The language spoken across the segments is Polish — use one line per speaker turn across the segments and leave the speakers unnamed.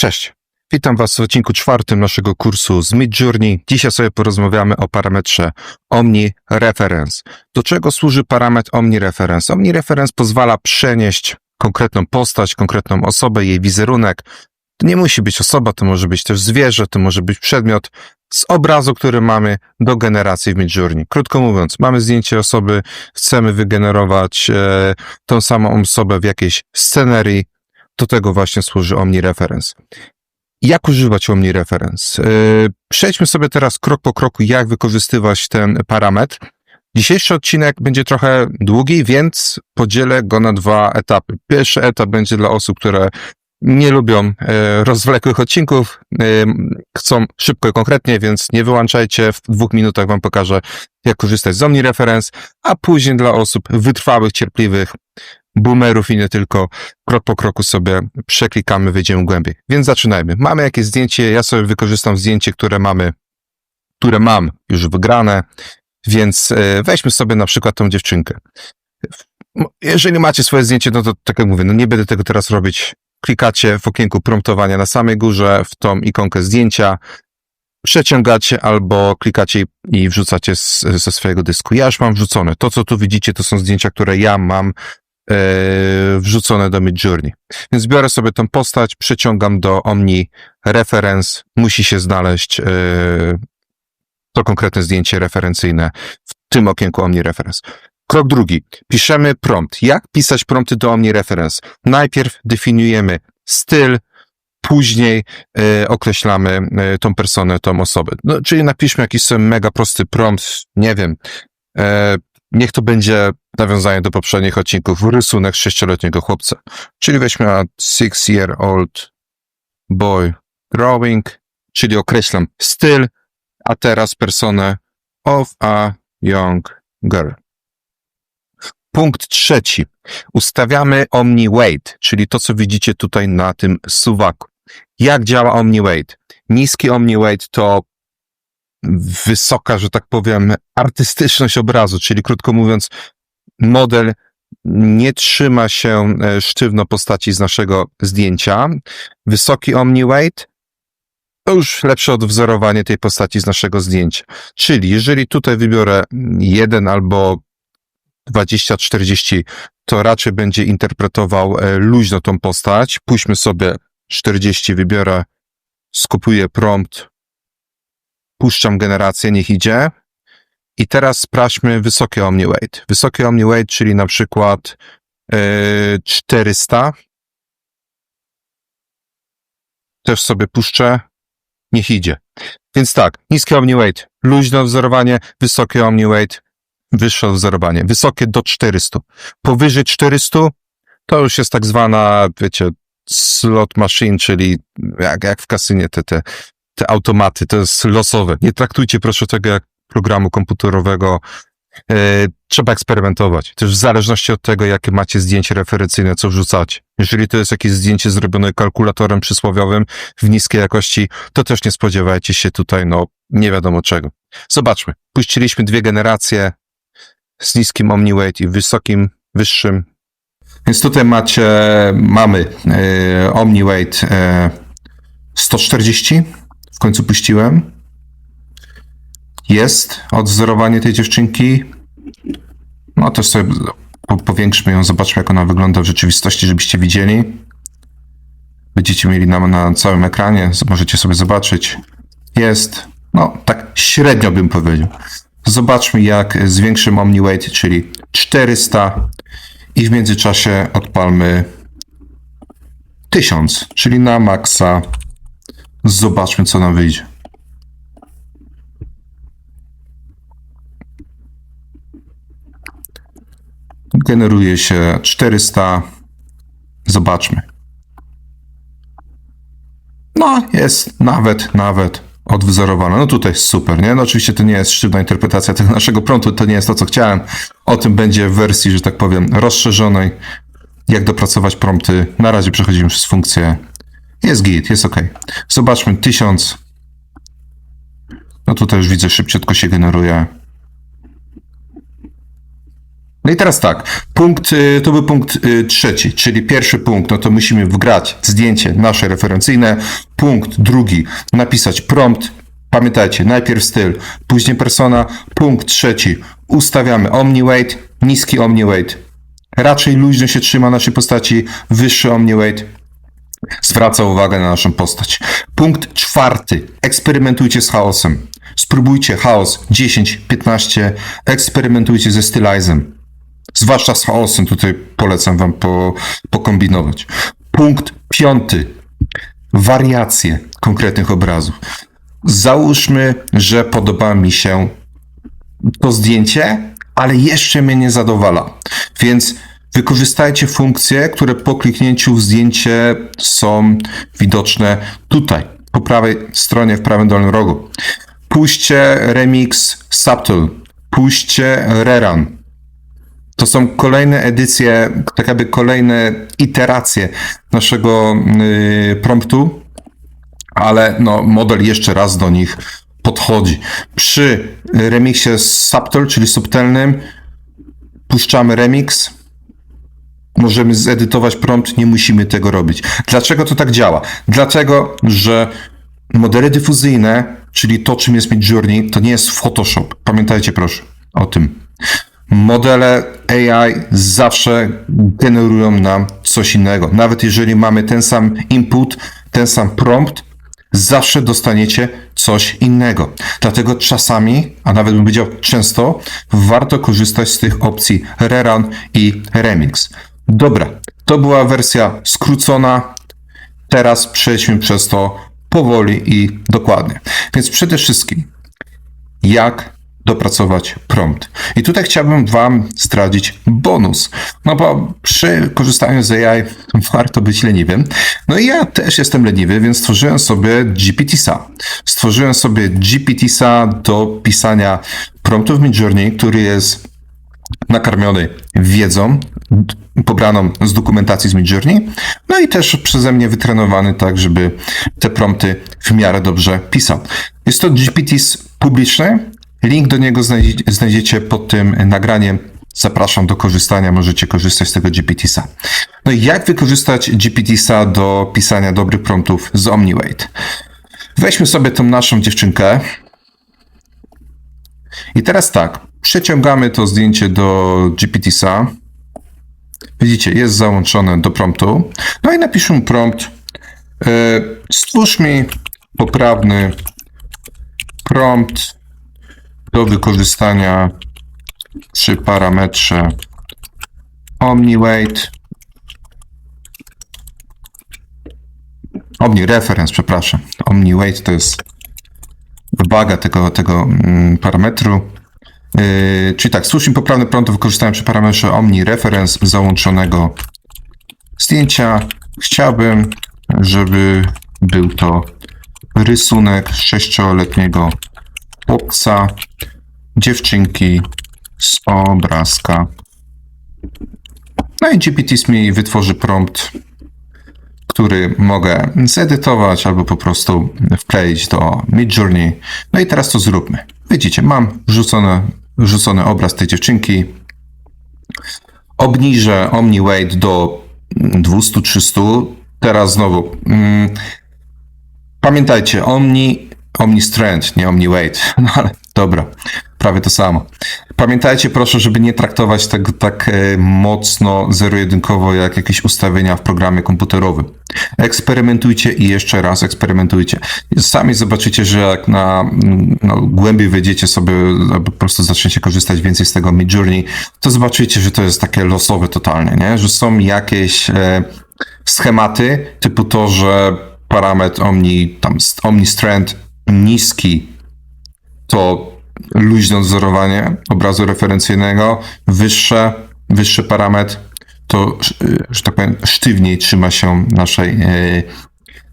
Cześć. Witam Was w odcinku czwartym naszego kursu z Midjourney. Dzisiaj sobie porozmawiamy o parametrze OmniReference. Do czego służy parametr OmniReference? OmniReference pozwala przenieść konkretną postać, konkretną osobę, jej wizerunek. To nie musi być osoba, to może być też zwierzę, to może być przedmiot z obrazu, który mamy do generacji w Midjourney. Krótko mówiąc, mamy zdjęcie osoby, chcemy wygenerować e, tą samą osobę w jakiejś scenerii, do tego właśnie służy OmniReference. Jak używać OmniReference? Yy, Przejdźmy sobie teraz krok po kroku, jak wykorzystywać ten parametr. Dzisiejszy odcinek będzie trochę długi, więc podzielę go na dwa etapy. Pierwszy etap będzie dla osób, które nie lubią e, rozwlekłych odcinków, e, chcą szybko i konkretnie, więc nie wyłączajcie. W dwóch minutach wam pokażę, jak korzystać z OmniReference, a później dla osób wytrwałych, cierpliwych, boomerów i nie tylko, krok po kroku sobie przeklikamy, wyjdziemy głębiej. Więc zaczynajmy. Mamy jakieś zdjęcie, ja sobie wykorzystam zdjęcie, które mamy, które mam już wygrane, więc e, weźmy sobie na przykład tą dziewczynkę. Jeżeli macie swoje zdjęcie, no to tak jak mówię, no nie będę tego teraz robić. Klikacie w okienku promptowania na samej górze w tą ikonkę zdjęcia, przeciągacie albo klikacie i wrzucacie z, ze swojego dysku. Ja już mam wrzucone. To, co tu widzicie, to są zdjęcia, które ja mam wrzucone do Midjourney. Więc biorę sobie tą postać, przeciągam do Omni Reference, musi się znaleźć e, to konkretne zdjęcie referencyjne w tym okienku Omni Reference. Krok drugi. Piszemy prompt. Jak pisać prompty do Omni Reference? Najpierw definiujemy styl, później e, określamy e, tą personę, tą osobę. No, czyli napiszmy jakiś mega prosty prompt, nie wiem, e, niech to będzie nawiązanie do poprzednich odcinków, rysunek sześcioletniego chłopca. Czyli weźmy a six year old boy drawing, czyli określam styl, a teraz personę of a young girl. Punkt trzeci. Ustawiamy OmniWeight, czyli to, co widzicie tutaj na tym suwaku. Jak działa OmniWeight? Niski OmniWeight to wysoka, że tak powiem, artystyczność obrazu, czyli krótko mówiąc, model nie trzyma się e, sztywno postaci z naszego zdjęcia. Wysoki OmniWeight to już lepsze odwzorowanie tej postaci z naszego zdjęcia. Czyli jeżeli tutaj wybiorę 1 albo 20-40, to raczej będzie interpretował e, luźno tą postać. Pójdźmy sobie 40, wybiorę, skupuję prompt, puszczam generację, niech idzie. I teraz sprawdźmy wysokie OmniWeight. Wysokie OmniWeight, czyli na przykład yy, 400. Też sobie puszczę, niech idzie. Więc tak, niskie OmniWeight, luźne wzorowanie, wysokie OmniWeight, wyższe wzorowanie. Wysokie do 400. Powyżej 400 to już jest tak zwana, wiecie, slot machine, czyli jak, jak w kasynie te, te, te automaty, to jest losowe. Nie traktujcie proszę tego jak programu komputerowego. E, trzeba eksperymentować. Też w zależności od tego, jakie macie zdjęcie referencyjne, co wrzucacie. Jeżeli to jest jakieś zdjęcie zrobione kalkulatorem przysłowiowym w niskiej jakości, to też nie spodziewajcie się tutaj, no, nie wiadomo czego. Zobaczmy. Puściliśmy dwie generacje z niskim OmniWeight i wysokim, wyższym. Więc tutaj macie, mamy OmniWeight e, 140. Końcu puściłem. Jest odwzorowanie tej dziewczynki. No też sobie po, powiększmy ją, zobaczmy jak ona wygląda w rzeczywistości, żebyście widzieli. Będziecie mieli na, na całym ekranie, możecie sobie zobaczyć. Jest, no tak średnio bym powiedział. Zobaczmy jak zwiększymy OmniWeight, czyli 400 i w międzyczasie odpalmy 1000, czyli na maksa. Zobaczmy co nam wyjdzie. Generuje się 400. Zobaczmy. No, jest nawet, nawet odwzorowane. No tutaj super, nie? No oczywiście to nie jest sztywna interpretacja tego naszego promptu, to nie jest to, co chciałem. O tym będzie w wersji, że tak powiem, rozszerzonej. Jak dopracować prompty. Na razie przechodzimy przez funkcję. Jest git, jest ok. Zobaczmy, 1000. No tutaj już widzę, szybciutko się generuje. No i teraz tak, punkt, y, to był punkt y, trzeci, czyli pierwszy punkt, no to musimy wgrać zdjęcie nasze referencyjne. Punkt drugi, napisać prompt. Pamiętajcie, najpierw styl, później persona. Punkt trzeci, ustawiamy omni-weight, niski omni-weight. Raczej luźno się trzyma naszej postaci, wyższy omni-weight zwraca uwagę na naszą postać. Punkt czwarty. Eksperymentujcie z chaosem. Spróbujcie chaos 10, 15. Eksperymentujcie ze stylizem. Zwłaszcza z chaosem tutaj polecam wam po, pokombinować. Punkt piąty. Wariacje konkretnych obrazów. Załóżmy, że podoba mi się to zdjęcie, ale jeszcze mnie nie zadowala. Więc wykorzystajcie funkcje, które po kliknięciu w zdjęcie są widoczne tutaj, po prawej stronie, w prawym dolnym rogu. Puśćcie Remix Subtle, puśćcie Rerun. To są kolejne edycje, tak jakby kolejne iteracje naszego yy, promptu, ale no, model jeszcze raz do nich podchodzi. Przy remixie subtle, czyli subtelnym, puszczamy remix, możemy zedytować prompt, nie musimy tego robić. Dlaczego to tak działa? Dlatego, że modele dyfuzyjne, czyli to, czym jest Midjourney, to nie jest Photoshop. Pamiętajcie proszę o tym. Modele AI zawsze generują nam coś innego. Nawet jeżeli mamy ten sam input, ten sam prompt, zawsze dostaniecie coś innego. Dlatego czasami, a nawet bym powiedział często, warto korzystać z tych opcji Rerun i Remix. Dobra, to była wersja skrócona. Teraz przejdźmy przez to powoli i dokładnie. Więc przede wszystkim, jak dopracować prompt. I tutaj chciałbym Wam zdradzić bonus. No bo przy korzystaniu z AI warto być leniwym. No i ja też jestem leniwy, więc stworzyłem sobie GPT-sa. Stworzyłem sobie GPT-sa do pisania promptów Midjourney, który jest nakarmiony wiedzą pobraną z dokumentacji z Midjourney, no i też przeze mnie wytrenowany tak, żeby te prompty w miarę dobrze pisał. Jest to GPT publiczny, link do niego znajdziecie, pod tym nagraniem. Zapraszam do korzystania, możecie korzystać z tego GPT-sa. No i jak wykorzystać GPT-sa do pisania dobrych promptów z OmniWeight? Weźmy sobie tą naszą dziewczynkę. I teraz tak, przeciągamy to zdjęcie do GPT-sa. Widzicie, jest załączone do promptu. No i napiszę prompt. e, Stwórz mi poprawny prompt do wykorzystania przy parametrze OmniWeight. Omni reference, przepraszam. OmniWeight to jest waga tego, tego mm, parametru. Yy, czyli tak, słusznie poprawny prąd do wykorzystania przy parametrze Omni Reference załączonego zdjęcia. Chciałbym, żeby był to rysunek sześcioletniego chłopca, dziewczynki z obrazka. No i GPT mi wytworzy prompt, który mogę zedytować albo po prostu wkleić do Midjourney. No i teraz to zróbmy. Widzicie, mam rzucony, rzucony obraz tej dziewczynki. Obniżę OmniWeight do 200-300. Teraz znowu. Mm, pamiętajcie, Omni, Omni Strength, nie Omni Weight. No ale dobra, prawie to samo. Pamiętajcie proszę, żeby nie traktować tego tak e, mocno zero-jedynkowo jak jakieś ustawienia w programie komputerowym. Eksperymentujcie i jeszcze raz eksperymentujcie. Sami zobaczycie, że jak na no, głębiej wejdziecie sobie, po prostu zaczniecie korzystać więcej z tego Midjourney, to zobaczycie, że to jest takie losowe totalnie, nie? Że są jakieś e, schematy, typu to, że parametr Omni, tam Omni Strength niski to luźne odzorowanie obrazu referencyjnego, wyższe, wyższy parametr to, y, że tak powiem, sztywniej trzyma się naszej, y,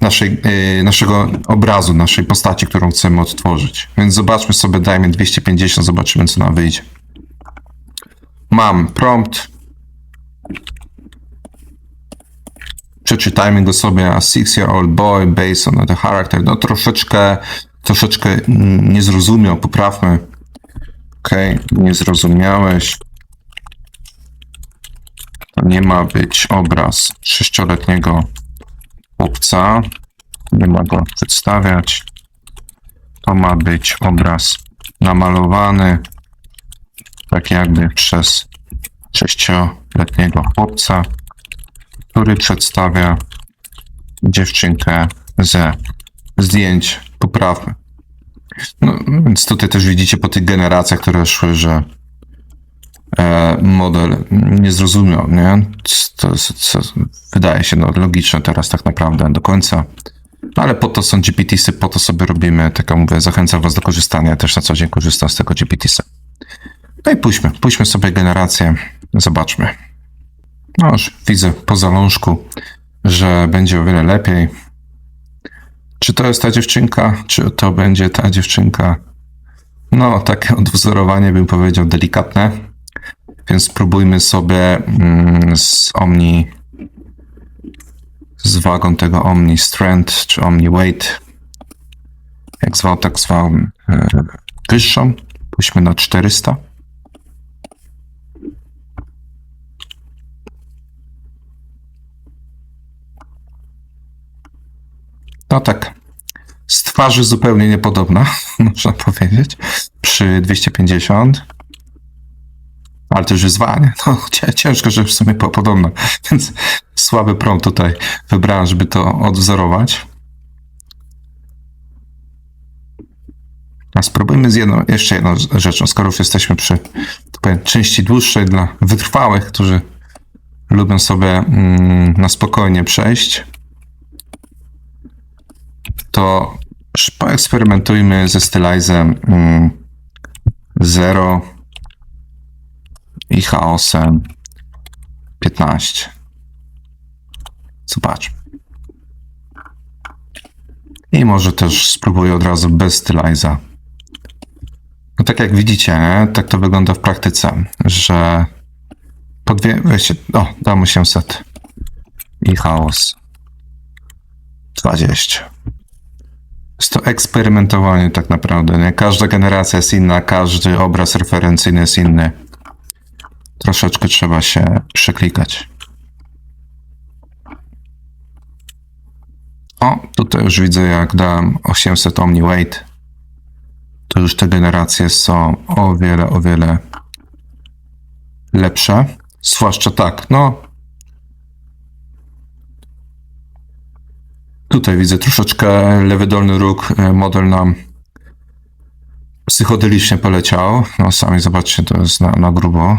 naszej, y, naszego obrazu, naszej postaci, którą chcemy odtworzyć. Więc zobaczmy sobie, dajmy 250, zobaczymy, co nam wyjdzie. Mam prompt. Przeczytajmy go sobie. A six-year-old boy based on the character. No troszeczkę, troszeczkę nie zrozumiał. Poprawmy. Okej, nie zrozumiałeś. To nie ma być obraz sześcioletniego chłopca. Nie ma go przedstawiać. To ma być obraz namalowany tak jakby przez sześcioletniego chłopca, który przedstawia dziewczynkę ze zdjęć poprawnych. No, więc tutaj też widzicie po tych generacjach, które szły, że e, model nie zrozumiał, nie? To, co, wydaje się no, logiczne teraz tak naprawdę do końca. No, ale po to są GPTsy, po to sobie robimy, tak jak mówię, zachęcam was do korzystania. Też na co dzień korzystam z tego GPTsa. No i pójdźmy, pójdźmy sobie generację, zobaczmy. No już widzę po zalążku, że będzie o wiele lepiej. Czy to jest ta dziewczynka? Czy to będzie ta dziewczynka? No, takie odwzorowanie bym powiedział delikatne. Więc spróbujmy sobie mm, z Omni, z wagą tego Omni Strength czy Omni Weight, jak zwał, tak zwał, e, wyższą. Pójdźmy na 400. No tak. Z twarzy zupełnie niepodobna, można powiedzieć. Przy 250. Ale też wyzwanie. No, ciężko, żeby w sumie podobna. Więc słaby prąd tutaj wybrałem, żeby to odwzorować. A spróbujmy z jedną, jeszcze jedną rzeczą, skoro już jesteśmy przy powiem, części dłuższej dla wytrwałych, którzy lubią sobie mm, na spokojnie przejść to poeksperymentujmy ze stylizem mm, 0 i chaosem 15. Zobaczmy. I może też spróbuję od razu bez styliza. No tak jak widzicie, tak to wygląda w praktyce, że po dwie, weźcie, o, dam 800 i chaos 20. Jest to eksperymentowanie tak naprawdę, nie? Każda generacja jest inna, każdy obraz referencyjny jest inny. Troszeczkę trzeba się przeklikać. O, tutaj już widzę, jak dałem 800 Omni Weight, to już te generacje są o wiele, o wiele lepsze. Zwłaszcza tak, no, Tutaj widzę troszeczkę lewy dolny róg, e, model nam psychodelicznie poleciał. No sami zobaczcie, to jest na, na grubo.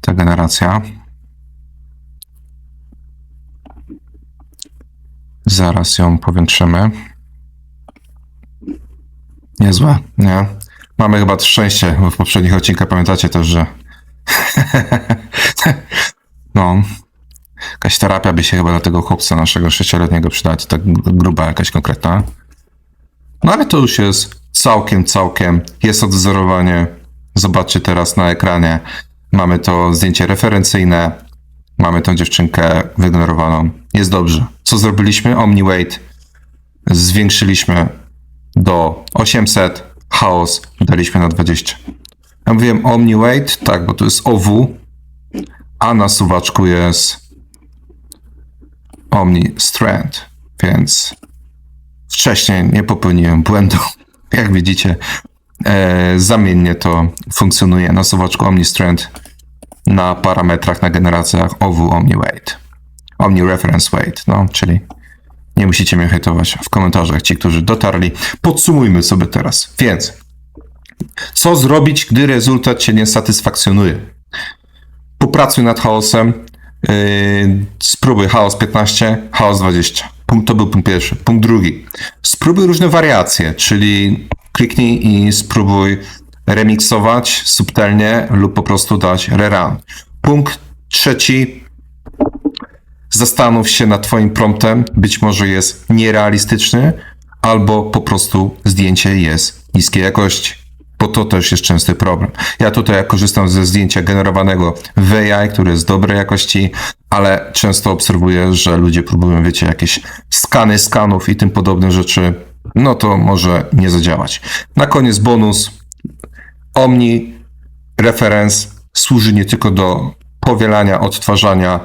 Ta generacja. Zaraz ją powiększymy. Niezłe, nie? Mamy chyba szczęście, bo w poprzednich odcinkach pamiętacie też, że no, Jakaś terapia by się chyba dla tego chłopca naszego sześcioletniego przydać, tak gruba jakaś konkretna. No ale to już jest całkiem, całkiem. Jest odwzorowanie. Zobaczcie teraz na ekranie. Mamy to zdjęcie referencyjne. Mamy tą dziewczynkę wygenerowaną. Jest dobrze. Co zrobiliśmy? OmniWeight zwiększyliśmy do 800. Chaos daliśmy na 20. Ja mówiłem OmniWeight, tak, bo to jest OW, a na suwaczku jest Omni Strand, więc wcześniej nie popełniłem błędu. Jak widzicie, e, zamiennie to funkcjonuje na suwaczku Omni Strand na parametrach, na generacjach OW Omni Weight. Omni Reference Weight, no, czyli nie musicie mnie hejtować w komentarzach ci, którzy dotarli. Podsumujmy sobie teraz. Więc, co zrobić, gdy rezultat cię nie satysfakcjonuje? Popracuj nad chaosem, spróbuj chaos 15, chaos 20. Punkt, to był punkt pierwszy. Punkt drugi. Spróbuj różne wariacje, czyli kliknij i spróbuj remiksować subtelnie lub po prostu dać rerun. Punkt trzeci. Zastanów się nad Twoim promptem. Być może jest nierealistyczny, albo po prostu zdjęcie jest niskiej jakości bo to też jest częsty problem. Ja tutaj korzystam ze zdjęcia generowanego w AI, które jest dobrej jakości, ale często obserwuję, że ludzie próbują, wiecie, jakieś skany skanów i tym podobne rzeczy, no to może nie zadziałać. Na koniec bonus. Omni Reference służy nie tylko do powielania, odtwarzania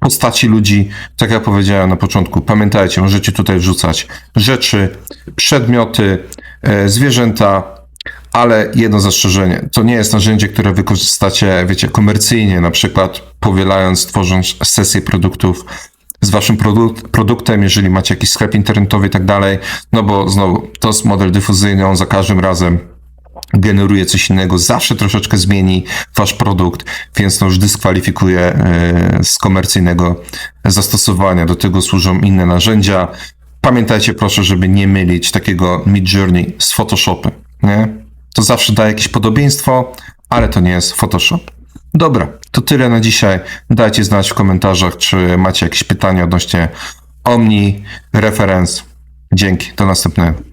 postaci ludzi. Tak jak powiedziałem na początku, pamiętajcie, możecie tutaj wrzucać rzeczy, przedmioty, e, zwierzęta, ale jedno zastrzeżenie. To nie jest narzędzie, które wykorzystacie, wiecie, komercyjnie, na przykład powielając, tworząc sesję produktów z waszym produkt, produktem, jeżeli macie jakiś sklep internetowy i tak dalej, no bo znowu, to jest model dyfuzyjny, on za każdym razem generuje coś innego, zawsze troszeczkę zmieni wasz produkt, więc to już dyskwalifikuje e, z komercyjnego zastosowania. Do tego służą inne narzędzia. Pamiętajcie proszę, żeby nie mylić takiego Midjourney z Photoshopem, nie? To zawsze daje jakieś podobieństwo, ale to nie jest Photoshop. Dobra, to tyle na dzisiaj. Dajcie znać w komentarzach, czy macie jakieś pytania odnośnie Omni, referenc. Dzięki, do następnego.